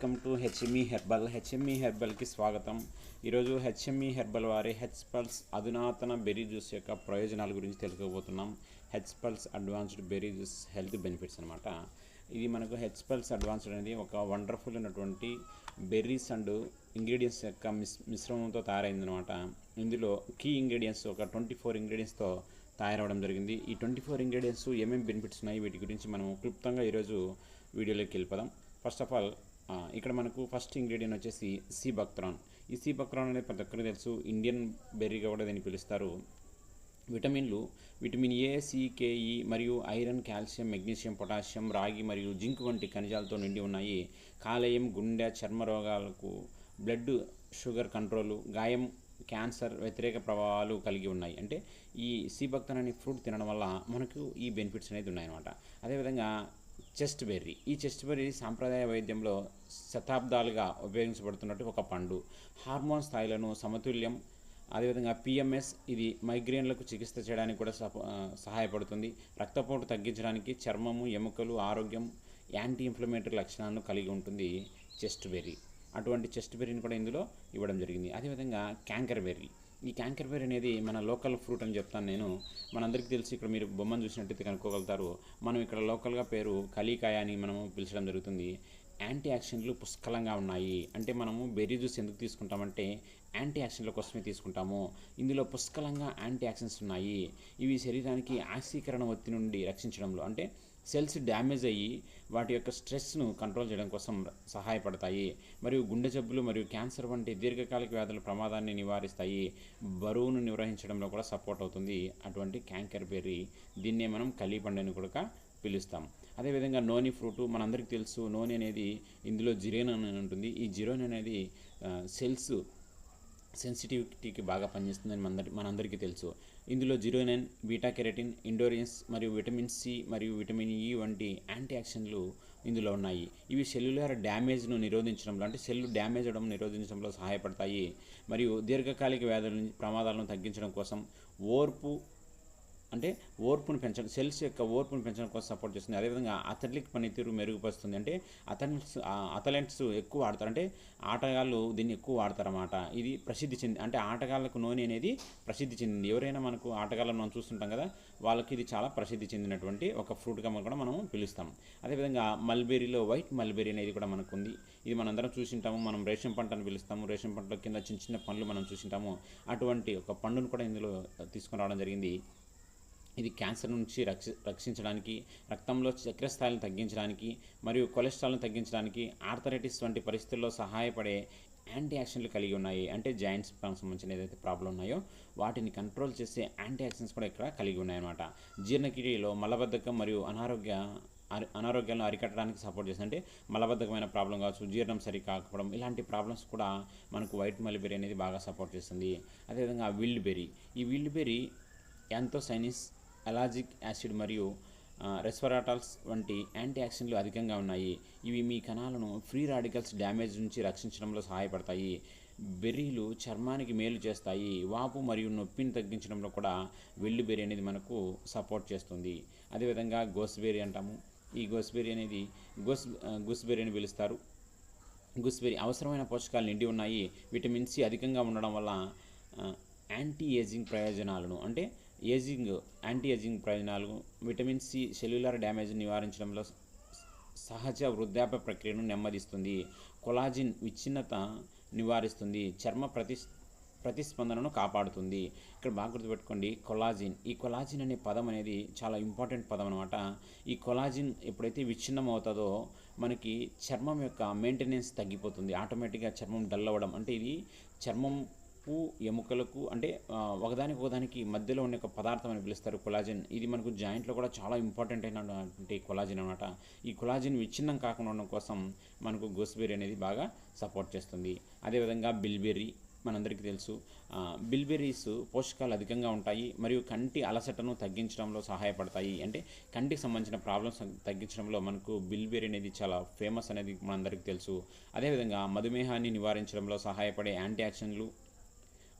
Welcome to HME herbal. HME హెర్బల్కి స్వాగతం. ఈరోజు HME herbal వారి హెచ్ పల్స్ అధునాతన బెర్రీ జ్యూస్ యొక్క ప్రయోజనాల గురించి తెలుసుకోబోతున్నాం. H plus advanced berry juice health benefits అనమాట ఇది మనకు హెచ్ పల్స్ అడ్వాన్స్డ్ అనేది ఒక వండర్ఫుల్ అయినటువంటి బెర్రీస్ అండ్ ఇంగ్రీడియంట్స్ యొక్క మిస్ మిశ్రమంతో తయారైందనమాట ఇందులో కీ ఇంగ్రీడియంట్స్ ఒక ట్వంటీ ఫోర్ ఇంగ్రీడియంట్స్తో తయారవడం జరిగింది. ఈ ట్వంటీ ఫోర్ ఇంగ్రీడియంట్స్ ఏమేమి బెనిఫిట్స్ ఉన్నాయి? వీటి గురించి మనం క్లుప్తంగా ఈరోజు వీడియోలోకి వెళ్ళిపోదాం. ఫస్ట్ ఆఫ్ ఆల్ ఇక్కడ మనకు ఫస్ట్ ఇంగ్రీడియంట్ వచ్చేసి సి బక్రాన్ ఈ సి బక్రాన్ అనేది ప్రతి ఒక్కరికి తెలుసు. ఇండియన్ బెర్రీగా కూడా దీన్ని పిలుస్తారు. విటమిన్లు vitamin A C K E e మరియు ఐరన్ కాల్షియం మెగ్నీషియం పొటాషియం రాగి మరియు జింక్ వంటి ఖనిజాలతో నిండి ఉన్నాయి. కాలేయం గుండె చర్మ రోగాలకు బ్లడ్ షుగర్ కంట్రోలు గాయం క్యాన్సర్ వ్యతిరేక ప్రభావాలు కలిగి ఉన్నాయి. అంటే ఈ సి బక్తన్ అనే ఫ్రూట్ తినడం వల్ల మనకు ఈ బెనిఫిట్స్ అనేది ఉన్నాయన్నమాట. అదేవిధంగా చెస్ట్ బెర్రీ ఈ చెస్ట్ బెర్రీ సాంప్రదాయ వైద్యంలో శతాబ్దాలుగా ఉపయోగించబడుతున్నట్టు ఒక పండు. హార్మోన్ స్థాయిలను సమతుల్యం అదేవిధంగా పిఎంఎస్ ఇది మైగ్రేన్లకు చికిత్స చేయడానికి కూడా సహాయపడుతుంది. రక్తపోటు తగ్గించడానికి చర్మము ఎముకలు ఆరోగ్యం యాంటీ ఇన్ఫ్లమేటరీ లక్షణాలను కలిగి ఉంటుంది చెస్ట్ బెర్రీ అటువంటి చెస్ట్ బెర్రీని కూడా ఇందులో ఇవ్వడం జరిగింది. అదేవిధంగా క్యాంకర్ బెర్రీ. ఈ క్యాంకర్ బెర్రీ అనేది మన లోకల్ ఫ్రూట్ అని చెప్తాను నేను. మనందరికీ తెలిసి ఇక్కడ మీరు బొమ్మను చూసినట్టయితే కనుక్కోగలుగుతారు. మనం ఇక్కడ లోకల్గా పేరు కలికాయ అని మనము పిలిచడం జరుగుతుంది. యాంటీ యాక్షన్లు పుష్కలంగా ఉన్నాయి. అంటే మనము బెర్రీ జ్యూస్ ఎందుకు తీసుకుంటామంటే యాంటీ యాక్షన్ల కోసమే తీసుకుంటాము. ఇందులో పుష్కలంగా యాంటీ యాక్షన్స్ ఉన్నాయి. ఇవి శరీరానికి ఆక్సీకరణ ఒత్తి నుండి రక్షించడంలో. అంటే సెల్స్ డ్యామేజ్ అయ్యి వాటి యొక్క స్ట్రెస్ను కంట్రోల్ చేయడం కోసం సహాయపడతాయి. మరియు గుండె జబ్బులు మరియు క్యాన్సర్ వంటి దీర్ఘకాలిక వ్యాధుల ప్రమాదాన్ని నివారిస్తాయి. బరువును నిర్వహించడంలో కూడా సపోర్ట్ అవుతుంది. అటువంటి క్యాంకర్ బెర్రీ దీన్నే మనం కలీపండు అని కూడా పిలుస్తాం. అదేవిధంగా నోని ఫ్రూట్ మనందరికీ తెలుసు. నోని అనేది ఇందులో జిరేన్ అని ఉంటుంది. ఈ జిరోన్ అనేది సెల్స్ సెన్సిటివిటీకి బాగా పనిచేస్తుందని మనందరి మనందరికీ తెలుసు. ఇందులో జిరోనైన్ బీటా కెరటిన్ ఇండోరియన్స్ మరియు విటమిన్ సి మరియు విటమిన్ ఈ వంటి యాంటీ యాక్షన్లు ఇందులో ఉన్నాయి. ఇవి సెల్యులర్ డ్యామేజ్ను నిరోధించడంలో అంటే సెల్ డ్యామేజ్ అవడం నిరోధించడంలో సహాయపడతాయి. మరియు దీర్ఘకాలిక వ్యాధుల నుంచి ప్రమాదాలను తగ్గించడం కోసం ఓర్పు అంటే ఓర్పును పెంచడం సెల్స్ యొక్క ఓర్పును పెంచడం కోసం సపోర్ట్ చేస్తుంది. అదేవిధంగా అథ్లెటిక్ పనితీరు మెరుగుపరుస్తుంది. అంటే అథ్లెట్స్ అథ్లెట్స్ ఎక్కువ ఆడతారు అంటే ఆటగాళ్ళు దీన్ని ఎక్కువ వాడతారన్నమాట. ఇది ప్రసిద్ధి చెంది అంటే ఆటగాళ్ళకు నూనె అనేది ప్రసిద్ధి చెందింది. ఎవరైనా మనకు ఆటగాళ్ళను మనం చూస్తుంటాం కదా వాళ్ళకి ఇది చాలా ప్రసిద్ధి చెందినటువంటి ఒక ఫ్రూట్గా మనం కూడా మనము పిలుస్తాం. అదేవిధంగా మల్బెర్రీలో వైట్ మల్బెరీ అనేది కూడా మనకు ఉంది ఇది మనందరం చూసింటాము. మనం రేషన్ పంట అని పిలుస్తాము. రేషన్ పంటలో కింద చిన్న చిన్న పండ్లు మనం చూసింటాము. అటువంటి ఒక పండును కూడా ఇందులో తీసుకుని రావడం జరిగింది. ఇది క్యాన్సర్ నుంచి రక్ష రక్షించడానికి రక్తంలో చక్కెర స్థాయిలను తగ్గించడానికి మరియు కొలెస్ట్రాల్ను తగ్గించడానికి ఆర్థరైటిస్ వంటి పరిస్థితుల్లో సహాయపడే యాంటీ యాక్షన్లు కలిగి ఉన్నాయి. అంటే జాయింట్స్ సంబంధించిన ఏదైతే ప్రాబ్లం ఉన్నాయో వాటిని కంట్రోల్ చేసే యాంటీ యాక్షన్స్ కూడా ఇక్కడ కలిగి ఉన్నాయన్నమాట. జీర్ణక్రియలో మలబద్ధకం మరియు అనారోగ్య అరి- అనారోగ్యాలను అరికట్టడానికి సపోర్ట్ చేస్తుంది. అంటే మలబద్ధకమైన ప్రాబ్లం కావచ్చు జీర్ణం సరి కాకపోవడం ఇలాంటి ప్రాబ్లమ్స్ కూడా మనకు వైట్ మల్బెరీ అనేది బాగా సపోర్ట్ చేస్తుంది. అదేవిధంగా విల్డ్ బెర్రీ ఈ wild berry anthocyanins ellagic acid మరియు రెస్వరాటాల్స్ వంటి యాంటీ యాక్షన్లు అధికంగా ఉన్నాయి. ఇవి మీ కణాలను ఫ్రీ రాడికల్స్ డ్యామేజ్ నుంచి రక్షించడంలో సహాయపడతాయి. బెర్రీలు చర్మానికి మేలు చేస్తాయి. వాపు మరియు నొప్పిని తగ్గించడంలో కూడా వెల్లు బెర్రీ అనేది మనకు సపోర్ట్ చేస్తుంది. అదేవిధంగా గోస్బెర్రీ అంటాము. ఈ గోస్బెర్రీ అనేది గోస్ గూస్బెర్రీ అని పిలుస్తారు. గూస్బెర్రీ అవసరమైన పోషకాలు నిండి ఉన్నాయి. విటమిన్ సి అధికంగా ఉండడం వల్ల యాంటీ ఏజింగ్ ప్రయోజనాలను అంటే ఏజింగ్ యాంటీ ఏజింగ్ ప్రయోజనాలు విటమిన్ సి సెల్యులర్ డ్యామేజ్ నివారించడంలో సహజ వృద్ధాప్య ప్రక్రియను నెమ్మదిస్తుంది. కొలాజిన్ విచ్ఛిన్నత నివారిస్తుంది. చర్మ ప్రతి ప్రతిస్పందనను కాపాడుతుంది. ఇక్కడ బాగా గుర్తుపెట్టుకోండి కొలాజిన్ ఈ కొలాజిన్ అనే పదం అనేది చాలా ఇంపార్టెంట్ పదం అనమాట ఈ కొలాజిన్ ఎప్పుడైతే విచ్ఛిన్నం అవుతుందో మనకి చర్మం యొక్క మెయింటెనెన్స్ తగ్గిపోతుంది. ఆటోమేటిక్గా చర్మం డల్ అవ్వడం అంటే ఇది చర్మం ఉప్పు ఎముకలకు అంటే ఒకదానికి ఒకదానికి మధ్యలో ఉండే ఒక పదార్థం అని పిలుస్తారు కొలాజిన్. ఇది మనకు జాయింట్లో కూడా చాలా ఇంపార్టెంట్ అయినటువంటి కొలాజిన్ అనమాట ఈ కొలాజిన్ విచ్ఛిన్నం కాకుండా ఉండడం కోసం మనకు గోస్బెర్రీ అనేది బాగా సపోర్ట్ చేస్తుంది. అదేవిధంగా బిల్బెర్రీ మనందరికీ తెలుసు. బిల్బెర్రీస్ పోషకాలు అధికంగా ఉంటాయి మరియు కంటి అలసటను తగ్గించడంలో సహాయపడతాయి. అంటే కంటికి సంబంధించిన ప్రాబ్లమ్స్ తగ్గించడంలో మనకు బిల్బెర్రీ అనేది చాలా ఫేమస్ అనేది మనందరికీ తెలుసు. అదేవిధంగా మధుమేహాన్ని నివారించడంలో సహాయపడే యాంటీ యాక్షన్లు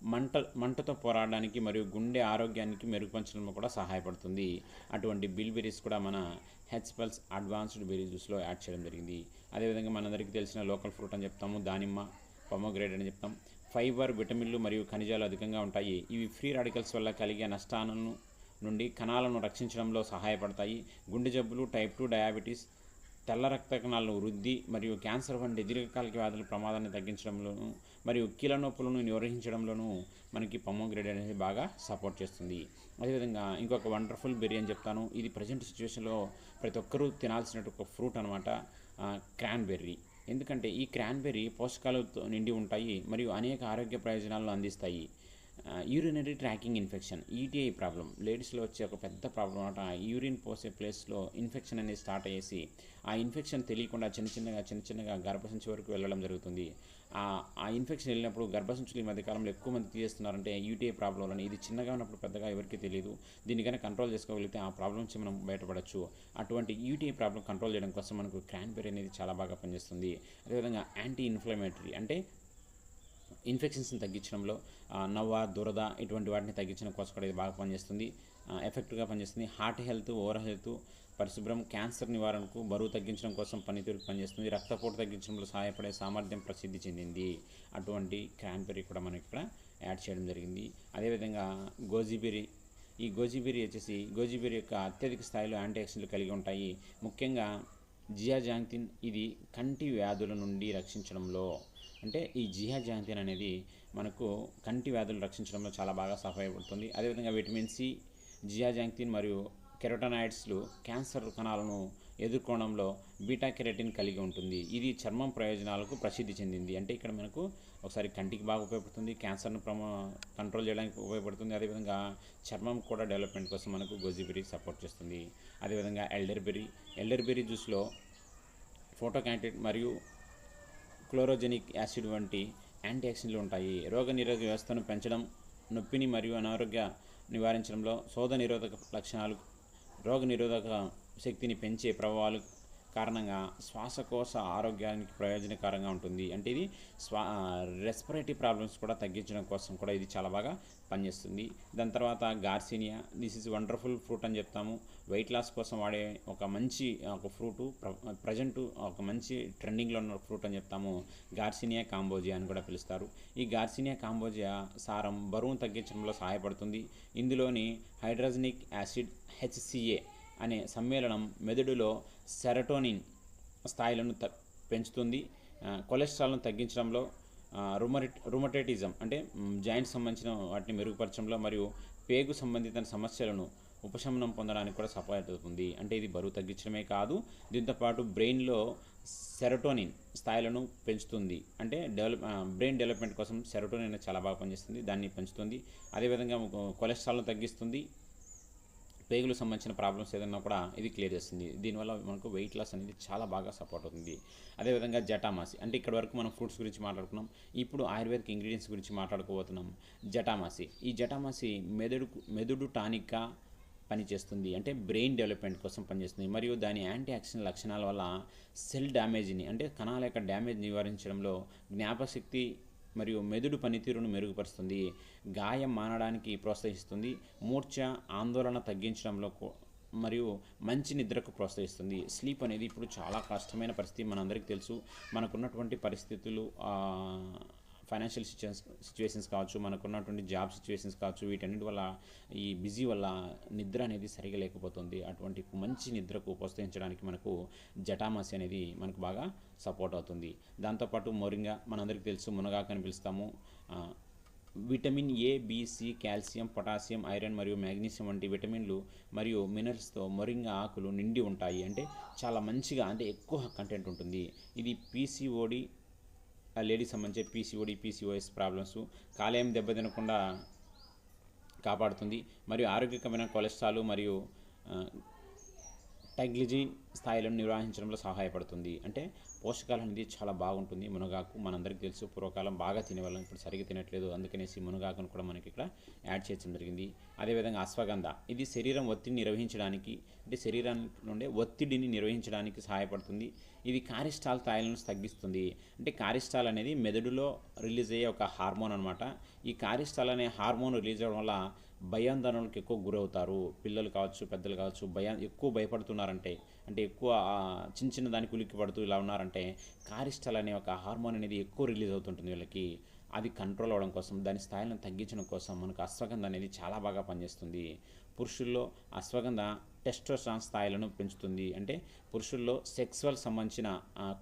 మంట మంటతో పోరాడడానికి మరియు గుండె ఆరోగ్యానికి మెరుగుపరచడంలో కూడా సహాయపడుతుంది. అటువంటి బిల్బెరీస్ కూడా మన హెచ్ పల్స్ అడ్వాన్స్డ్ బెరీ జ్యూస్లో యాడ్ చేయడం జరిగింది. అదేవిధంగా మనందరికీ తెలిసిన లోకల్ ఫ్రూట్ అని చెప్తాము దానిమ్మ పొమోగ్రేట్ అని చెప్తాం. ఫైబర్ విటమిన్లు మరియు ఖనిజాలు అధికంగా ఉంటాయి. ఇవి ఫ్రీ రాడికల్స్ వల్ల కలిగే నష్టాలను నుండి కణాలను రక్షించడంలో సహాయపడతాయి. గుండె జబ్బులు టైప్ టూ డయాబెటీస్ తెల్ల రక్త కణాలను వృద్ధి మరియు క్యాన్సర్ వంటి దీర్ఘకాలిక వ్యాధుల ప్రమాదాన్ని తగ్గించడంలోనూ మరియు కీళ్ళ నొప్పులను నిర్వహించడంలోనూ మనకి పొమోగ్రేట్ అనేది బాగా సపోర్ట్ చేస్తుంది. అదేవిధంగా ఇంకొక వండర్ఫుల్ బెర్రీ అని చెప్తాను. ఇది ప్రజెంట్ సిచ్యువేషన్లో ప్రతి ఒక్కరూ తినాల్సినట్టు ఒక ఫ్రూట్ అనమాట క్రాన్బెర్రీ ఎందుకంటే ఈ క్రాన్బెర్రీ పోషకాలతో నిండి ఉంటాయి మరియు అనేక ఆరోగ్య ప్రయోజనాలను అందిస్తాయి. Urinary tracking infection ETI problem లేడీస్లో వచ్చే ఒక పెద్ద ప్రాబ్లం అనమాట యూరిన్ పోసే ప్లేస్లో ఇన్ఫెక్షన్ అనేది స్టార్ట్ అయ్యేసి ఆ ఇన్ఫెక్షన్ తెలియకుండా చిన్న చిన్నగా చిన్న చిన్నగా గర్భసంచి వరకు వెళ్ళడం జరుగుతుంది. ఆ ఇన్ఫెక్షన్ వెళ్ళినప్పుడు గర్భసంచులు ఈ మధ్యకాలంలో ఎక్కువ మంది తీసేస్తున్నారంటే యూటీఐ ప్రాబ్లం వల్ల ఇది చిన్నగా ఉన్నప్పుడు పెద్దగా ఎవరికి తెలియదు దీనికైనా కంట్రోల్ చేసుకోగలిగితే ఆ ప్రాబ్లం నుంచి మనం బయటపడవచ్చు అటువంటి యూటీఐ ప్రాబ్లం కంట్రోల్ చేయడం కోసం మనకు క్రాన్బెరీ అనేది చాలా బాగా పనిచేస్తుంది. అదేవిధంగా యాంటీ ఇన్ఫ్లమేటరీ అంటే ఇన్ఫెక్షన్స్ని తగ్గించడంలో నవ్వ దురద ఇటువంటి వాటిని తగ్గించడం కోసం కూడా ఇది బాగా పనిచేస్తుంది. ఎఫెక్ట్గా ఎఫెక్టివ్గా పనిచేస్తుంది. హార్ట్ హెల్త్ ఓవర్ హెల్త్ పరిశుభ్రం క్యాన్సర్ నివారణకు బరువు తగ్గించడం కోసం పనితీరు పనిచేస్తుంది. రక్తపోటు తగ్గించడంలో సహాయపడే సామర్థ్యం ప్రసిద్ధి చెందింది. అటువంటి క్రాన్బెర్రీ కూడా మనం ఇక్కడ యాడ్ చేయడం జరిగింది. అదేవిధంగా గోజీబెర్రీ ఈ గోజీబెర్రీ వచ్చేసి గోజీబెర్రీ యొక్క అత్యధిక స్థాయిలో యాంటీఆక్సిడెంట్లు కలిగి ఉంటాయి. ముఖ్యంగా జియాజాంతిన్ ఇది కంటి వ్యాధుల నుండి రక్షించడంలో అంటే ఈ జియాజాంతిన్ అనేది మనకు కంటి వ్యాధులు రక్షించడంలో చాలా బాగా సహాయపడుతుంది. అదేవిధంగా విటమిన్ సి జియాజాంతిన్ మరియు కెరోటనాయిడ్స్లు క్యాన్సర్ కణాలను ఎదుర్కోవడంలో బీటా కెరటిన్ కలిగి ఉంటుంది. ఇది చర్మం ప్రయోజనాలకు ప్రసిద్ధి చెందింది. అంటే ఇక్కడ మనకు ఒకసారి కంటికి బాగా ఉపయోగపడుతుంది క్యాన్సర్ను ప్రమో కంట్రోల్ చేయడానికి ఉపయోగపడుతుంది. అదేవిధంగా చర్మం కూడా డెవలప్మెంట్ కోసం మనకు గోజీబెర్రీ సపోర్ట్ చేస్తుంది. అదేవిధంగా ఎల్డర్బెర్రీ ఎల్డర్బెర్రీ జ్యూస్లో ఫోటోకాంటెట్ మరియు క్లోరోజెనిక్ యాసిడ్ వంటి యాంటీ ఆక్సిడెంట్లు ఉంటాయి రోగనిరోధక వ్యవస్థను పెంచడం నొప్పిని మరియు అనారోగ్య నివారించడంలో శోధ నిరోధక లక్షణాలు రోగనిరోధక శక్తిని పెంచే ప్రభావాలు కారణంగా శ్వాసకోశ ఆరోగ్యానికి ప్రయోజనకరంగా ఉంటుంది. అంటే ఇది స్వా రెస్పిరేటరీ ప్రాబ్లమ్స్ కూడా తగ్గించడం కోసం కూడా ఇది చాలా బాగా పనిచేస్తుంది. దాని తర్వాత garcinia this is wonderful fruit అని చెప్తాము. వెయిట్ లాస్ కోసం వాడే ఒక మంచి ఒక ఫ్రూటు ప్రజెంట్ ఒక మంచి ట్రెండింగ్లో ఉన్న ఫ్రూట్ అని చెప్తాము. గార్సినియా కాంబోజియా అని కూడా పిలుస్తారు. ఈ గార్సినియా కాంబోజియా సారం బరువును తగ్గించడంలో సహాయపడుతుంది. ఇందులోని హైడ్రోజనిక్ యాసిడ్ హెచ్సిఏ అనే సమ్మేళనం మెదడులో సెరటోనిన్ స్థాయిలను పెంచుతుంది. కొలెస్ట్రాల్ను తగ్గించడంలో రుమరి రుమటేటిజం అంటే జాయింట్ సంబంధించిన వాటిని మెరుగుపరచడంలో మరియు పేగు సంబంధిత సమస్యలను ఉపశమనం పొందడానికి కూడా సహాయపడుతుంది. అవుతుంది అంటే ఇది బరువు తగ్గించడమే కాదు దీంతోపాటు బ్రెయిన్లో సెరటోనిన్ స్థాయిలను పెంచుతుంది. అంటే డెవలప్ బ్రెయిన్ డెవలప్మెంట్ కోసం సెరటోనిన్ చాలా బాగా పనిచేస్తుంది దాన్ని పెంచుతుంది. అదేవిధంగా కొలెస్ట్రాల్ను తగ్గిస్తుంది. పేగులు సంబంధించిన ప్రాబ్లమ్స్ ఏదన్నా కూడా ఇది క్లియర్ చేస్తుంది. దీనివల్ల మనకు వెయిట్ లాస్ అనేది చాలా బాగా సపోర్ట్ అవుతుంది. అదేవిధంగా జటామాసి అంటే ఇక్కడ వరకు మనం ఫ్రూట్స్ గురించి మాట్లాడుకున్నాం. ఇప్పుడు ఆయుర్వేదిక్ ఇంగ్రీడియంట్స్ గురించి మాట్లాడుకోబోతున్నాం. జటామాసి ఈ జటామాసి మెదడు మెదడు టానిక్గా పనిచేస్తుంది. అంటే బ్రెయిన్ డెవలప్మెంట్ కోసం పనిచేస్తుంది. మరియు దాని యాంటీ యాక్సిడెంట్ లక్షణాల వల్ల సెల్ డ్యామేజ్ని అంటే కణాల యొక్క డ్యామేజ్ నివారించడంలో జ్ఞాపశక్తి మరియు మెదడు పనితీరును మెరుగుపరుస్తుంది. గాయం మానడానికి ప్రోత్సహిస్తుంది. మూర్ఛ ఆందోళన తగ్గించడంలో మరియు మంచి నిద్రకు ప్రోత్సహిస్తుంది. స్లీప్ అనేది ఇప్పుడు చాలా కష్టమైన పరిస్థితి మనందరికీ తెలుసు. మనకున్నటువంటి పరిస్థితులు ఫైనాన్షియల్ సిచ్యువేషన్స్ సిచ్యువేషన్స్ కావచ్చు మనకున్నటువంటి జాబ్ సిచ్యువేషన్స్ కావచ్చు వీటన్నిటి వల్ల ఈ బిజీ వల్ల నిద్ర అనేది సరిగా లేకపోతుంది. అటువంటి మంచి నిద్రకు ప్రోత్సహించడానికి మనకు జటామాసి అనేది మనకు బాగా సపోర్ట్ అవుతుంది. దాంతోపాటు మొరింగా మనందరికీ తెలుసు మునగాకు అని పిలుస్తాము. Vitamin A B C calcium potassium iron మరియు మ్యాగ్నీషియం వంటి విటమిన్లు మరియు మినరల్స్తో మొరింగా ఆకులు నిండి ఉంటాయి. అంటే చాలా మంచిగా అంటే ఎక్కువ కంటెంట్ ఉంటుంది. ఇది పీసీఓడి లేడీస్ సంబంధించి పీసీఓడి పీసీఓఎస్ ప్రాబ్లమ్స్ కాలేయం దెబ్బతినకుండా కాపాడుతుంది. మరియు ఆరోగ్యకరమైన కొలెస్ట్రాల్ మరియు ఆ, టైగ్లిజిన్ స్థాయిలను నిర్వహించడంలో సహాయపడుతుంది. అంటే పోషకాలు అనేది చాలా బాగుంటుంది. మునగాకు మనందరికీ తెలుసు. పూర్వకాలం బాగా తినేవాళ్ళం. ఇప్పుడు సరిగ్గా తినట్లేదు. అందుకనేసి మునగాకును కూడా మనకి ఇక్కడ యాడ్ చేయడం జరిగింది. అదేవిధంగా అశ్వగంధ. ఇది శరీరం ఒత్తిడిని నిర్వహించడానికి అంటే శరీరానికి నుండే ఒత్తిడిని నిర్వహించడానికి సహాయపడుతుంది. ఇది కారిస్టాల్ స్థాయిలను తగ్గిస్తుంది. అంటే కారిస్టాల్ అనేది మెదడులో రిలీజ్ అయ్యే ఒక హార్మోన్ అనమాట ఈ కారిస్టాల్ అనే హార్మోన్ రిలీజ్ అవ్వడం వల్ల భయాందోళనలకు ఎక్కువ గురవుతారు. పిల్లలు కావచ్చు పెద్దలు కావచ్చు భయా ఎక్కువ భయపడుతున్నారంటే అంటే ఎక్కువ చిన్న చిన్న దానికి ఉలిక్కి పడుతూ ఇలా ఉన్నారంటే కారిస్టల్ అనే ఒక హార్మోన్ అనేది ఎక్కువ రిలీజ్ అవుతుంటుంది వీళ్ళకి. అది కంట్రోల్ అవ్వడం కోసం దాని స్థాయిలను తగ్గించడం కోసం మనకు అశ్వగంధ అనేది చాలా బాగా పనిచేస్తుంది. పురుషుల్లో అశ్వగంధ టెస్టోస్ట్రాన్ స్థాయిలను పెంచుతుంది. అంటే పురుషుల్లో సెక్సువల్ సంబంధించిన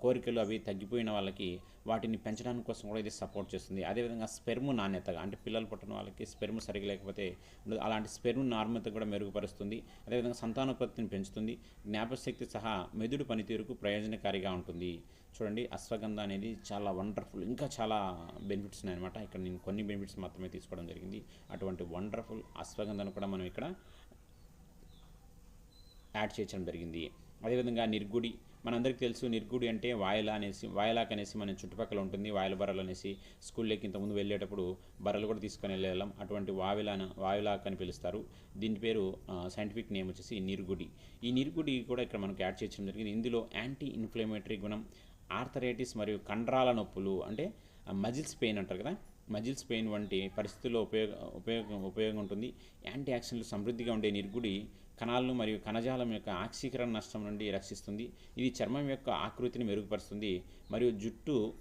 కోరికలు అవి తగ్గిపోయిన వాళ్ళకి వాటిని పెంచడానికి కోసం కూడా ఇది సపోర్ట్ చేస్తుంది. అదేవిధంగా స్పెర్మ్ నాణ్యతగా అంటే పిల్లలు పుట్టిన వాళ్ళకి స్పెర్మ్ సరిగ్గా లేకపోతే అలాంటి స్పెర్మ్ నాణ్యత కూడా మెరుగుపరుస్తుంది. అదేవిధంగా సంతానోత్పత్తిని పెంచుతుంది. జ్ఞాపశక్తి సహా మెదుడు పనితీరుకు ప్రయోజనకారిగా ఉంటుంది. చూడండి అశ్వగంధ అనేది చాలా వండర్ఫుల్ ఇంకా చాలా బెనిఫిట్స్ ఉన్నాయన్నమాట. ఇక్కడ నేను కొన్ని బెనిఫిట్స్ మాత్రమే తీసుకోవడం జరిగింది. అటువంటి వండర్ఫుల్ అశ్వగంధను కూడా మనం ఇక్కడ యాడ్ చేయడం జరిగింది. అదేవిధంగా నిర్గుడి మనందరికీ తెలుసు నిర్గుడి అంటే వాయల అనేసి వాయలాక్ అనేసి మన చుట్టుపక్కల ఉంటుంది. వాయల బర్రలు అనేసి స్కూల్లోకి ఇంతకుముందు వెళ్ళేటప్పుడు బర్రలు కూడా తీసుకొని వెళ్ళేళ్ళం అటువంటి వావిలాన వాయులాక్ అని పిలుస్తారు. దీని పేరు సైంటిఫిక్ నేమ్ వచ్చేసి నిర్గుడి. ఈ నిర్గుడి కూడా ఇక్కడ మనకు యాడ్ చేయడం జరిగింది. ఇందులో యాంటీ ఇన్ఫ్లమేటరీ గుణం ఆర్థరైటిస్ మరియు కండరాల నొప్పులు అంటే మజిల్స్ పెయిన్ అంటారు కదా మజిల్స్ పెయిన్ వంటి పరిస్థితుల్లో ఉపయోగ ఉపయోగం ఉపయోగం ఉంటుంది. యాంటీ ఆక్సిడెంట్లు సమృద్ధిగా ఉండే నిర్గుడి కణాలను మరియు కణజాలం యొక్క ఆక్సీకరణ నష్టం నుండి రక్షిస్తుంది. ఇది చర్మం యొక్క ఆకృతిని మెరుగుపరుస్తుంది మరియు జుట్టు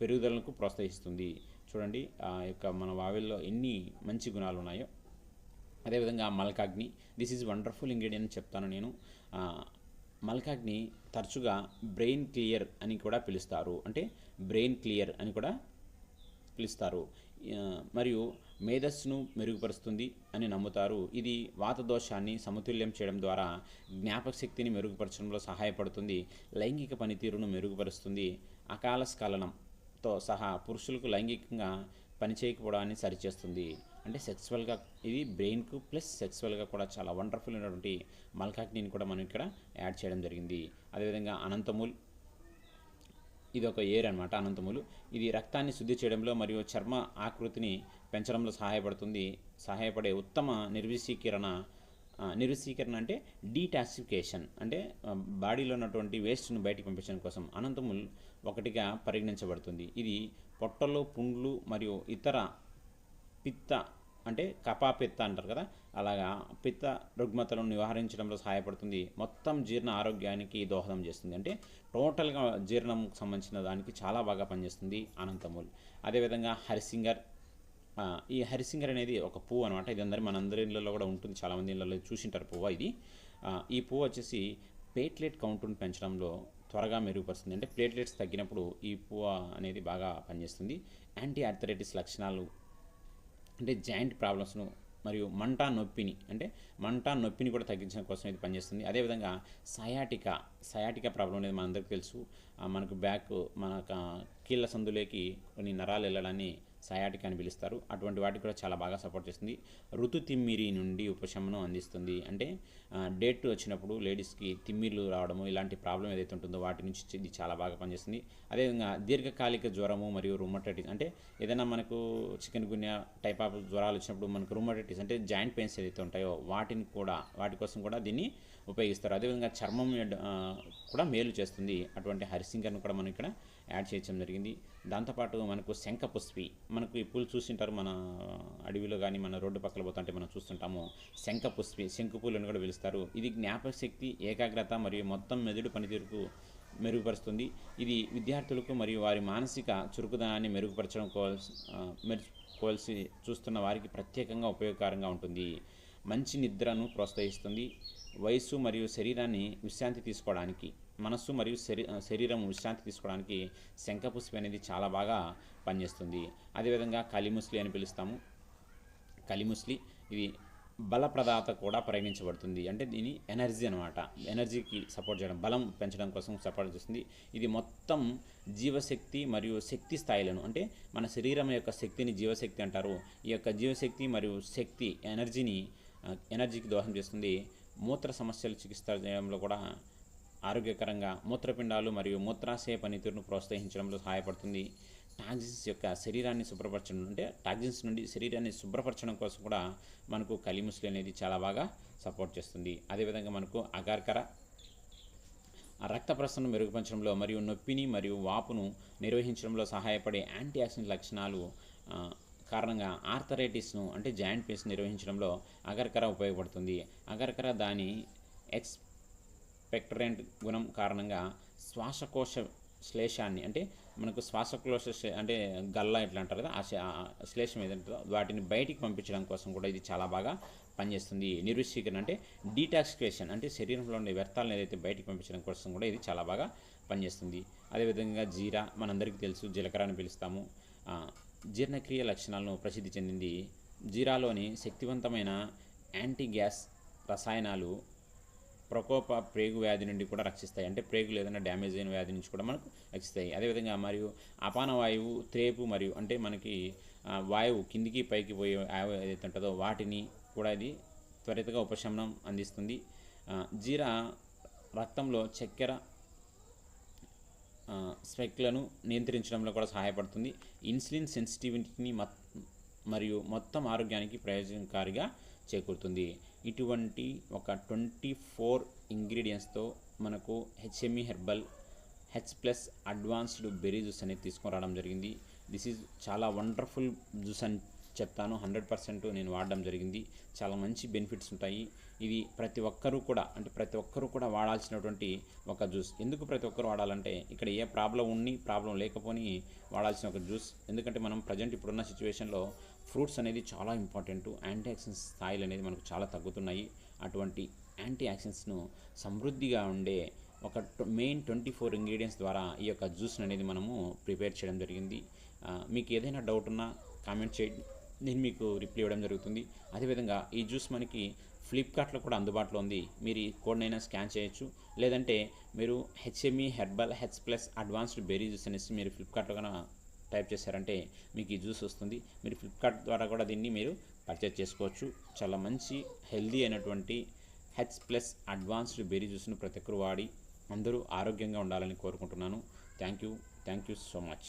పెరుగుదలకు ప్రోత్సహిస్తుంది. చూడండి ఆ యొక్క మన వావిల్లో ఎన్ని మంచి గుణాలు ఉన్నాయో. అదేవిధంగా మల్కాగ్ని. దిస్ ఈజ్ వండర్ఫుల్ ఇంగ్రీడియంట్ చెప్తాను నేను. మల్కాగ్ని తరచుగా బ్రెయిన్ క్లియర్ అని కూడా పిలుస్తారు. అంటే బ్రెయిన్ క్లియర్ అని కూడా పిలుస్తారు. మరియు మేధస్సును మెరుగుపరుస్తుంది అని నమ్ముతారు. ఇది వాత దోషాన్ని సమతుల్యం చేయడం ద్వారా జ్ఞాపక శక్తిని మెరుగుపరచడంలో సహాయపడుతుంది. లైంగిక పనితీరును మెరుగుపరుస్తుంది. అకాల స్ఖలనంతో సహా పురుషులకు లైంగికంగా పనిచేయకపోవడాన్ని సరిచేస్తుంది. అంటే సెక్సువల్గా ఇది బ్రెయిన్కు ప్లస్ సెక్సువల్గా కూడా చాలా వండర్ఫుల్ అయినటువంటి మల్కాక్నిని కూడా మనం ఇక్కడ యాడ్ చేయడం జరిగింది. అదేవిధంగా అనంతమూల్ ఇది ఒక ఏర్ అనమాట అనంతములు. ఇది రక్తాన్ని శుద్ధి చేయడంలో మరియు చర్మ ఆకృతిని పెంచడంలో సహాయపడుతుంది. సహాయపడే ఉత్తమ నిర్విశీకరణ నిర్విశీకరణ అంటే డీటాక్సిఫికేషన్ అంటే బాడీలో ఉన్నటువంటి వేస్ట్ను బయటికి పంపించడం కోసం అనంతముల్ ఒకటిగా పరిగణించబడుతుంది. ఇది పొట్టలు పుండ్లు మరియు ఇతర పిత్త అంటే కపా పిత్త అంటారు కదా అలాగా పిత్త రుగ్మతలను నివారించడంలో సహాయపడుతుంది. మొత్తం జీర్ణ ఆరోగ్యానికి దోహదం చేస్తుంది. అంటే టోటల్గా జీర్ణం సంబంధించిన దానికి చాలా బాగా పనిచేస్తుంది అనంతమూల్. అదేవిధంగా హరిసింగర్ ఈ హరిసింగర్ అనేది ఒక పువ్వు అనమాట ఇది అందరి మనందరి ఇళ్ళలో కూడా ఉంటుంది. చాలామంది ఇళ్ళలో చూసింటారు పువ్వు ఇది. ఈ పువ్వు వచ్చేసి ప్లేట్లెట్ కౌంటును పెంచడంలో త్వరగా మెరుగుపరుస్తుంది. అంటే ప్లేట్లెట్స్ తగ్గినప్పుడు ఈ పువ్వు అనేది బాగా పనిచేస్తుంది. యాంటీ ఆర్థరైటిస్ లక్షణాలు అంటే జాయింట్ ప్రాబ్లమ్స్ను మరియు మంట నొప్పిని అంటే మంట నొప్పిని కూడా తగ్గించడం కోసం ఇది పనిచేస్తుంది. అదేవిధంగా సయాటికా సయాటికా ప్రాబ్లం అనేది మనందరికీ తెలుసు. మనకు బ్యాక్ మన కీళ్ళ సందులోకి కొన్ని నరాలు వెళ్ళడాన్ని సయాటిక్ అని పిలుస్తారు. అటువంటి వాటికి కూడా చాలా బాగా సపోర్ట్ చేస్తుంది. ఋతు తిమ్మిరి నుండి ఉపశమనం అందిస్తుంది. అంటే డేట్ వచ్చినప్పుడు లేడీస్కి తిమ్మిర్లు రావడము ఇలాంటి ప్రాబ్లం ఏదైతే ఉంటుందో వాటి నుంచి ఇది చాలా బాగా పనిచేస్తుంది. అదేవిధంగా దీర్ఘకాలిక జ్వరము మరియు రుమటైటిస్ అంటే ఏదైనా మనకు చికెన్ గున్యా టైప్ ఆఫ్ జ్వరాలు వచ్చినప్పుడు మనకు రుమటైటిస్ అంటే జాయింట్ పెయిన్స్ ఏదైతే ఉంటాయో వాటిని కూడా వాటి కోసం కూడా దీన్ని ఉపయోగిస్తారు. అదేవిధంగా చర్మం కూడా మేలు చేస్తుంది. అటువంటి హరిసింగర్ను కూడా మనం ఇక్కడ యాడ్ చేయడం జరిగింది. దాంతోపాటు మనకు శంఖ పుష్పి మనకు ఈ పూలు చూసింటారు మన అడవిలో కానీ మన రోడ్డు పక్కన పోతుంటే మనం చూస్తుంటాము. శంఖపుష్పి శంకు పూలు అని కూడా పిలుస్తారు ఇది జ్ఞాపకశక్తి ఏకాగ్రత మరియు మొత్తం మెదడు పనితీరుకు మెరుగుపరుస్తుంది. ఇది విద్యార్థులకు మరియు వారి మానసిక చురుకుదనాన్ని మెరుగుపరచడం కోల్సి ఆ, చూస్తున్న వారికి ప్రత్యేకంగా ఉపయోగకరంగా ఉంటుంది. మంచి నిద్రను ప్రోత్సహిస్తుంది. వయస్సు మరియు శరీరాన్ని విశ్రాంతి తీసుకోవడానికి మనస్సు మరియు శరీ శరీరం విశ్రాంతి తీసుకోవడానికి శంఖపుష్పి అనేది చాలా బాగా పనిచేస్తుంది. అదేవిధంగా కలిముస్లి అని పిలుస్తాము. కలిముస్లి ఇది బలప్రదాత కూడా పరిగణించబడుతుంది. అంటే దీని ఎనర్జీ అనమాట ఎనర్జీకి సపోర్ట్ చేయడం బలం పెంచడం కోసం సపోర్ట్ చేస్తుంది. ఇది మొత్తం జీవశక్తి మరియు శక్తి స్థాయిలను అంటే మన శరీరం యొక్క శక్తిని జీవశక్తి అంటారు. ఈ యొక్క జీవశక్తి మరియు శక్తి ఎనర్జీని ఎనర్జీకి దోహదం చేస్తుంది. మూత్ర సమస్యలు చికిత్స చేయడంలో కూడా ఆరోగ్యకరంగా మూత్రపిండాలు మరియు మూత్రాశయ పనితీరును ప్రోత్సహించడంలో సహాయపడుతుంది. టాక్సిన్స్ యొక్క శరీరాన్ని శుభ్రపరచడం అంటే టాక్సిన్స్ నుండి శరీరాన్ని శుభ్రపరచడం కోసం కూడా మనకు కలిముసులు అనేది చాలా బాగా సపోర్ట్ చేస్తుంది. అదేవిధంగా మనకు అగార్కర రక్త ప్రసరణ మెరుగుపరచడంలో మరియు నొప్పిని మరియు వాపును నిర్వహించడంలో సహాయపడే యాంటీ ఆక్సిడెంట్ లక్షణాలు కారణంగా ఆర్థరైటిస్ను అంటే జాయింట్ పెయిన్స్ నిర్వహించడంలో అగర్కర ఉపయోగపడుతుంది. అగర్కర దాని ఎక్స్పెక్టరెంట్ గుణం కారణంగా శ్వాసకోశ శ్లేషాన్ని అంటే మనకు శ్వాసకోశ అంటే గల్ల ఎట్లా అంటారు కదా ఆ శ్లేషం ఏదంటారో వాటిని బయటికి పంపించడం కోసం కూడా ఇది చాలా బాగా పనిచేస్తుంది. నిర్విశీకరణ అంటే డీటాక్సికేషన్ అంటే శరీరంలో ఉండే వ్యర్థాలను ఏదైతే బయటికి పంపించడం కోసం కూడా ఇది చాలా బాగా పనిచేస్తుంది. అదేవిధంగా జీరా మనందరికీ తెలుసు జీలకర్ర అని పిలుస్తాము జీర్ణక్రియ లక్షణాలను ప్రసిద్ధి చెందింది. జీరాలోని శక్తివంతమైన యాంటీ గ్యాస్ రసాయనాలు ప్రకోప ప్రేగు వ్యాధి నుండి కూడా రక్షిస్తాయి. అంటే ప్రేగులు ఏదైనా డ్యామేజ్ అయిన వ్యాధి నుంచి కూడా మనకు రక్షిస్తాయి. అదేవిధంగా మరియు అపాన వాయువు త్రేపు మరియు అంటే మనకి వాయువు కిందికి పైకి పోయే వాయువు ఏదైతే ఉంటుందో వాటిని కూడా ఇది త్వరితగా ఉపశమనం అందిస్తుంది. జీరా రక్తంలో చక్కెర స్పెక్లను నియంత్రించడంలో కూడా సహాయపడుతుంది. ఇన్సులిన్ సెన్సిటివిటీని మత్ మరియు మొత్తం ఆరోగ్యానికి ప్రయోజనకారిగా చేకూరుతుంది. ఇటువంటి ఒక ట్వంటీ ఫోర్ ఇంగ్రీడియంట్స్తో మనకు HME herbal H plus advanced berry juice అనేది తీసుకురావడం జరిగింది. దిస్ ఈజ్ చాలా వండర్ఫుల్ జ్యూస్ అండ్ చెప్తాను హండ్రెడ్ పర్సెంట్ నేను వాడడం జరిగింది. చాలా మంచి బెనిఫిట్స్ ఉంటాయి. ఇది ప్రతి ఒక్కరూ కూడా అంటే ప్రతి ఒక్కరూ కూడా వాడాల్సినటువంటి ఒక జ్యూస్. ఎందుకు ప్రతి ఒక్కరు వాడాలంటే ఇక్కడ ఏ ప్రాబ్లం ఉన్ని ప్రాబ్లం లేకపోని వాడాల్సిన ఒక జ్యూస్. ఎందుకంటే మనం ప్రజెంట్ ఇప్పుడున్న సిచ్యువేషన్లో ఫ్రూట్స్ అనేది చాలా ఇంపార్టెంట్. యాంటీ ఆక్సిడెంట్స్ స్థాయిలు అనేది మనకు చాలా తగ్గుతున్నాయి. అటువంటి యాంటీ ఆక్సిడెంట్స్ను సమృద్ధిగా ఉండే ఒక మెయిన్ ట్వంటీ ఫోర్ ఇంగ్రీడియంట్స్ ద్వారా ఈ యొక్క జ్యూస్ అనేది మనము ప్రిపేర్ చేయడం జరిగింది. మీకు ఏదైనా డౌట్ ఉన్నా కామెంట్ చేయండి. నేను మీకు రిప్లై ఇవ్వడం జరుగుతుంది. అదేవిధంగా ఈ జ్యూస్ మనకి ఫ్లిప్కార్ట్లో కూడా అందుబాటులో ఉంది. మీరు ఈ కోడ్నైనా స్కాన్ చేయొచ్చు. లేదంటే మీరు HME herbal H plus advanced berry juice అనేసి మీరు ఫ్లిప్కార్ట్లో కన్నా టైప్ చేశారంటే మీకు ఈ జ్యూస్ వస్తుంది. మీరు ఫ్లిప్కార్ట్ ద్వారా కూడా దీన్ని మీరు పర్చేజ్ చేసుకోవచ్చు. చాలా మంచి హెల్దీ అయినటువంటి హెచ్ ప్లస్ అడ్వాన్స్డ్ బెర్రీ జ్యూస్ను ప్రతి ఒక్కరు వాడి అందరూ ఆరోగ్యంగా ఉండాలని కోరుకుంటున్నాను. Thank you thank you so much